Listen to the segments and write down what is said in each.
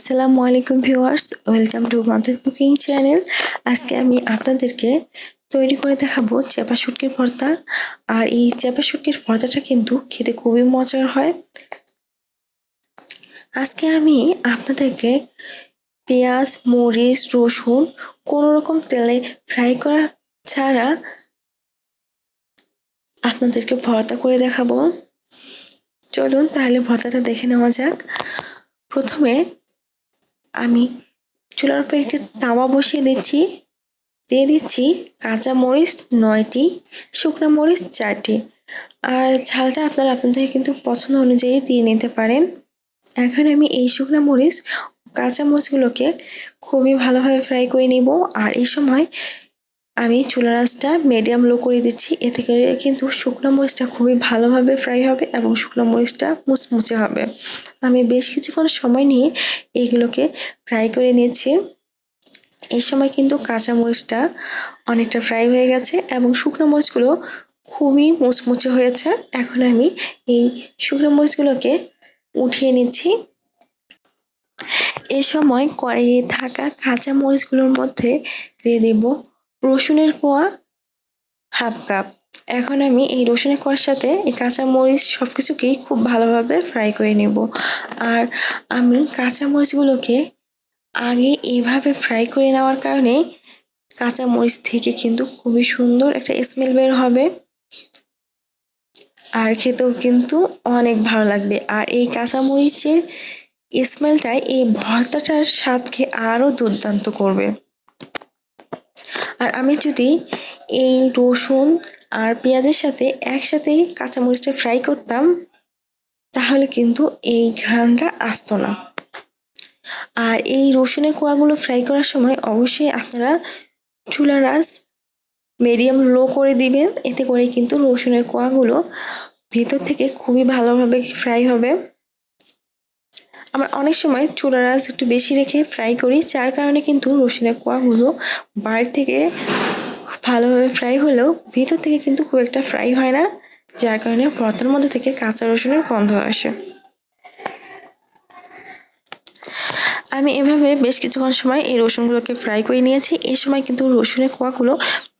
আসসালামু আলাইকুম viewers, welcome to mother cooking channel. আজকে আমি আপনাদেরকে তৈরি করে দেখাবো চেপা শুটকির ভর্তা আর এই চেপা শুটকির ভর্তাটা কিন্তু খেতে খুবই মজার হয়। আজকে আমি আপনাদেরকে পেঁয়াজ, মরিচ, রসুন কোনো রকম তেলে ফ্রাই করা ছাড়া আপনাদেরকে ভর্তা করে দেখাবো। চলুন তাহলে ভর্তাটা দেখে নেওয়া যাক। প্রথমে আমি চুলার উপরে একটি তাওয়া বসিয়ে দিচ্ছি। দিয়ে দিচ্ছি কাঁচা মরিচ নয়টি, শুকনো মরিচ চারটি। আর ঝালটা আপনারা আপনাদের কিন্তু পছন্দ অনুযায়ী দিয়ে নিতে পারেন। এখন আমি এই শুকনো মরিচ কাঁচা মরিচগুলোকে খুবই ভালোভাবে ফ্রাই করে নিব। আর এই সময় আমি চুলা রাসটা মিডিয়াম লো করে দিচ্ছি। এতে করে কিন্তু শুকনো মরিচটা খুবই ভালোভাবে ফ্রাই হবে এবং শুকনো মরিচটা মুচমুচে হবে। আমি বেশ কিছুক্ষণ সময় নিয়ে এইগুলোকে ফ্রাই করে নিয়েছি। এই সময় কিন্তু কাঁচা মরিচটা অনেকটা ফ্রাই হয়ে গেছে এবং শুকনো মরিচগুলো খুবই মুচমুচে হয়েছে। এখন আমি এই শুকনো মরিচগুলোকে উঠিয়ে নিচ্ছি। এ সময় কড়াইয়ে থাকা কাঁচা মরিচগুলোর মধ্যে দিয়ে দেব রসুনের কোয়া হাফ কাপ। এখন আমি এই রসুনের কোয়ার সাথে এই কাঁচা মরিচ সব কিছুকেই খুব ভালোভাবে ফ্রাই করে নেব। আর আমি কাঁচামরিচগুলোকে আগে এভাবে ফ্রাই করে নেওয়ার কারণে কাঁচামরিচ থেকে কিন্তু খুবই সুন্দর একটা স্মেল বের হবে। আর খেতেও কিন্তু অনেক ভালো লাগবে। আর এই কাঁচা মরিচের স্মেলটাই এই ভর্তাটার স্বাদকে আরও দুর্দান্ত করবে। আর আমি যদি এই রসুন আর পেঁয়াজের সাথে একসাথে কাঁচামরিচটা ফ্রাই করতাম, তাহলে কিন্তু এই ঘ্রাণটা আসতো না। আর এই রসুনের কোয়াগুলো ফ্রাই করার সময় অবশ্যই আপনারা চুলার আঁচ মিডিয়াম লো করে দিবেন, এতে করে কিন্তু রসুনের কোয়াগুলো ভেতর থেকে খুবই ভালোভাবে ফ্রাই হবে। আমরা অনেক সময় চুলার আঁচ একটু বেশি রেখে ফ্রাই করি, যার কারণে কিন্তু রসুনের কোয়াগুলো বাইরে থেকে ভালোভাবে ফ্রাই হলেও ভিতর থেকে কিন্তু খুব একটা ফ্রাই হয় না, যার কারণে ভর্তার মধ্যে থেকে কাঁচা রসুনের গন্ধ আসে। আমি এভাবে বেশ কিছুক্ষণ সময় এই রসুনগুলোকে ফ্রাই করে নিয়েছি, এই সময় কিন্তু রসুনের কোয়াগুলো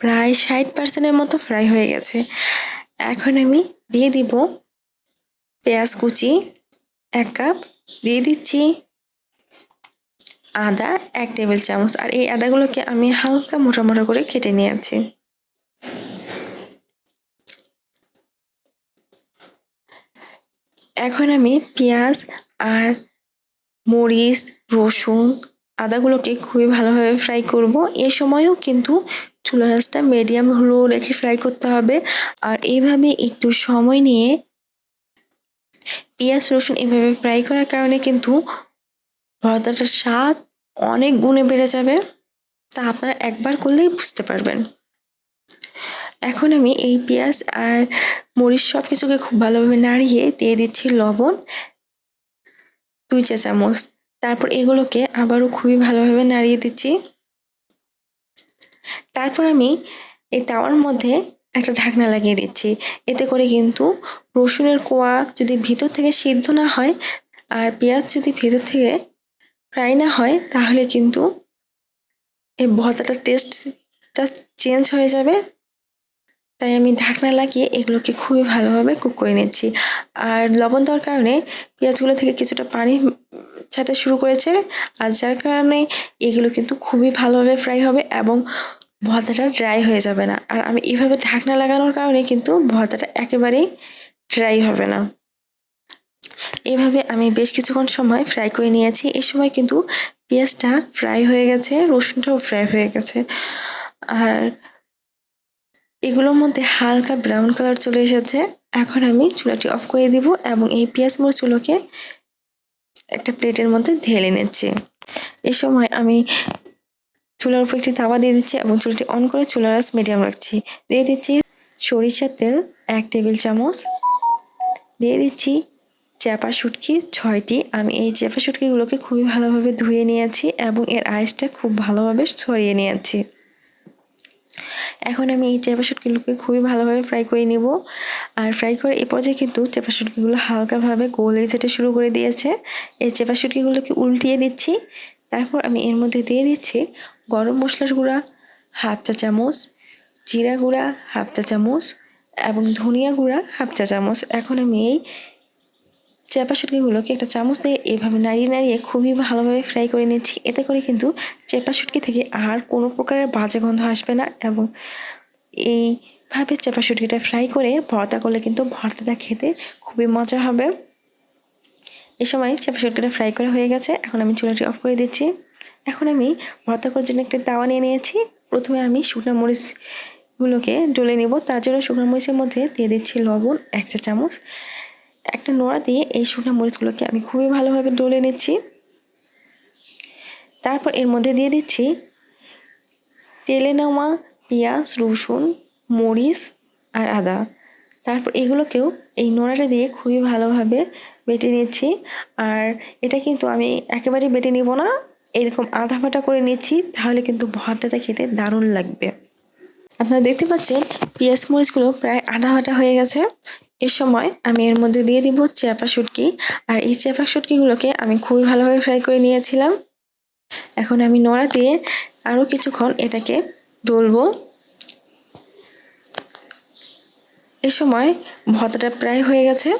প্রায় ষাট পার্সেন্টের মতো ফ্রাই হয়ে গেছে। এখন আমি দিয়ে দিব পেঁয়াজ কুচি, এক কাপ দিয়ে দিচ্ছি আদা এক টেবিল চামচ আর এই আদাগুলোকে আমি হালকা মোটা মোটা করে কেটে নিয়েছি। এখন আমি পেঁয়াজ আর মরিচ, রসুন আদাগুলোকে খুবই ভালোভাবে ফ্রাই করব। এ সময়ও কিন্তু চুলা রাসটা মিডিয়াম লো রেখে ফ্রাই করতে হবে। আর এইভাবে একটু সময় নিয়ে পেঁয়াজ, রসুন এভাবে ফ্রাই করার কারণে কিন্তু ভর্তাটার স্বাদ অনেক গুণে বেড়ে যাবে। তা আপনারা একবার করলেই বুঝতে পারবেন। এখন আমি এই পেঁয়াজ আর মরিচ সব কিছুকে খুব ভালোভাবে নাড়িয়ে দিয়ে দিচ্ছি লবণ, দুই চা চামচ। তারপর এগুলোকে আবারও খুবই ভালোভাবে নাড়িয়ে দিচ্ছি। তারপর আমি এই তাওয়ার মধ্যে একটা ঢাকনা লাগিয়ে দিচ্ছি। এতে করে কিন্তু রসুনের কোয়া যদি ভিতর থেকে সিদ্ধ না হয় আর পেঁয়াজ যদি ভিতর থেকে ফ্রাই না হয়, তাহলে কিন্তু এই ভর্তাটার টেস্টটা চেঞ্জ হয়ে যাবে। তাই আমি ঢাকনা লাগিয়ে এগুলোকে খুবই ভালোভাবে কুক করে নিচ্ছি। আর লবণ দেওয়ার কারণে পেঁয়াজগুলো থেকে কিছুটা পানি ছাটা শুরু করেছে। আর যার কারণে এগুলো কিন্তু খুবই ভালোভাবে ফ্রাই হবে এবং ভর্তাটা ড্রাই হয়ে যাবে না। আর আমি এভাবে ঢাকনা লাগানোর কারণে কিন্তু ভর্তাটা একেবারেই ড্রাই হবে না। এভাবে আমি বেশ কিছুক্ষণ সময় ফ্রাই করে নিয়েছি। এই সময় কিন্তু পেঁয়াজটা ফ্রাই হয়ে গেছে, রসুনটাও ফ্রাই হয়ে গেছে। আর এগুলোর মধ্যে হালকা ব্রাউন কালার চলে এসেছে। এখন আমি চুলাটি অফ করে দিব এবং এই পেঁয়াজ মরিচগুলোকে একটা প্লেটের মধ্যে ঢেলে নিচ্ছি। এই সময় আমি চুলার উপর একটি তাওয়া দিয়ে দিচ্ছি এবং চুলাটি অন করে চুলার আস মিডিয়াম রাখছি। দিয়ে দিচ্ছি সরিষার তেল এক টেবিল চামচ। দিয়ে দিচ্ছি চ্যাপা শুটকি ছয়টি। আমি এই চ্যাপা শুটকিগুলোকে খুবই ভালোভাবে ধুয়ে নিয়েছি এবং এর আইসটা খুব ভালোভাবে ছড়িয়ে নিয়েছি। এখন আমি এই চেপা শুটকিগুলোকে খুবই ভালোভাবে ফ্রাই করে নিব। আর ফ্রাই করে এ পর্যায়ে কিন্তু চেপা শুটকিগুলো হালকাভাবে গলে যেতে শুরু করে দিয়েছে। এই চেপা শুটকিগুলোকে উল্টিয়ে দিচ্ছি। তারপর আমি এর মধ্যে দিয়ে দিচ্ছি গরম মশলার গুঁড়া, হাফ চা চামচ, জিরা গুঁড়া, হাফ চা চামচ এবং ধনিয়া গুঁড়া হাফ চা চামচ। এখন আমি এই চেপা শুটকিগুলোকে একটা চামচ দিয়ে এভাবে নাড়িয়ে নাড়িয়ে খুবই ভালোভাবে ফ্রাই করে নিচ্ছি। এতে করে কিন্তু চেপা শুটকি থেকে আর কোনো প্রকারের বাজে গন্ধ আসবে না এবং এইভাবে চেপা শুটকিটা ফ্রাই করে ভর্তা করলে কিন্তু ভর্তাটা খেতে খুবই মজা হবে। এ সময় চেপা শুটকিটা ফ্রাই করা হয়ে গেছে। এখন আমি চুলাটি অফ করে দিচ্ছি। এখন আমি ভর্তা করার জন্য একটা তাওয়া নিয়ে নিয়েছি। প্রথমে আমি শুকনো মরিচগুলোকে ডলে নেব। তার জন্য শুকনো মরিচের মধ্যে দিয়ে দিচ্ছি লবণ, এক চা চামচ। একটা নোড়া দিয়ে এই শুকনো মরিচগুলোকে আমি খুবই ভালোভাবে ডলে নিচ্ছি। তারপর এর মধ্যে দিয়ে দিচ্ছি তেলে নেওয়া পেঁয়াজ, রসুন, মরিচ আর আদা। তারপর এগুলোকেও এই নোড়াটা দিয়ে খুবই ভালোভাবে বেটে নিচ্ছি। আর এটা কিন্তু আমি একেবারে বেটে নিব না। এরকম আধা ফাটা করে নিচ্ছি, তাহলে কিন্তু ভর্তাটা খেতে দারুণ লাগবে। আপনারা দেখতে পাচ্ছেন পেঁয়াজ মরিচগুলো প্রায় আধা ভাটা হয়ে গেছে। এ সময় আমি এর মধ্যে দিয়ে দিব চেপা শুটকি। আর এই চেপা শুটকিগুলোকে আমি খুবই ভালোভাবে ফ্রাই করে নিয়েছিলাম। এখন আমি নোড়া দিয়ে আরও কিছুক্ষণ এটাকে ডলবো। এ সময় ভর্তাটা প্রায় হয়ে গেছে।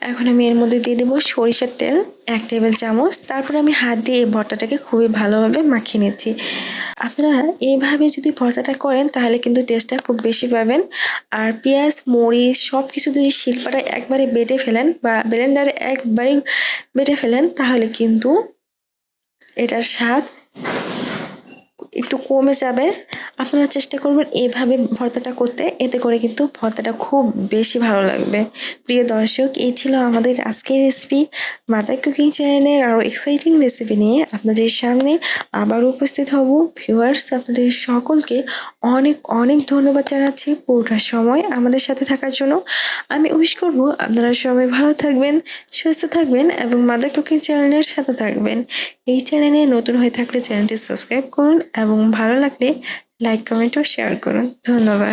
এখন আমি এর মধ্যে দিয়ে দেবো সরিষার তেল, এক টেবিল চামচ। তারপর আমি হাত দিয়ে এই ভর্তাটাকে খুবই ভালোভাবে মাখিয়ে নিচ্ছি। আপনারা এইভাবে যদি ভর্তাটা করেন, তাহলে কিন্তু টেস্টটা খুব বেশি পাবেন। আর পেঁয়াজ, মরিচ সব কিছু যদি শিল্পাটা একবারে বেটে ফেলেন বা ব্লেন্ডারে একবারে বেটে ফেলেন, তাহলে কিন্তু এটার স্বাদ একটু কমে যাবে, আপনারা চেষ্টা করবেন এভাবে ভর্তাটা করতে। এতে করে কিন্তু ভর্তাটা খুব বেশি ভালো লাগবে। প্রিয় দর্শক, এই ছিল আমাদের আজকের রেসিপি মাদার কুকিং চ্যানেলের আরও এক্সাইটিং রেসিপি নিয়ে আপনাদের সামনে আবার উপস্থিত হব। ভিউয়ার্স, আপনাদের সকলকে অনেক অনেক ধন্যবাদ জানাচ্ছি পুরোটা সময় আমাদের সাথে থাকার জন্য। আমি উইশ করব আপনারা সবাই ভালো থাকবেন, সুস্থ থাকবেন এবং মাদার কুকিং চ্যানেলের সাথে থাকবেন। এই চ্যানেলে নতুন হয়ে থাকলে চ্যানেলটি সাবস্ক্রাইব করুন এবং ভালো লাগলে লাইক কমেন্ট ও শেয়ার করুন। ধন্যবাদ।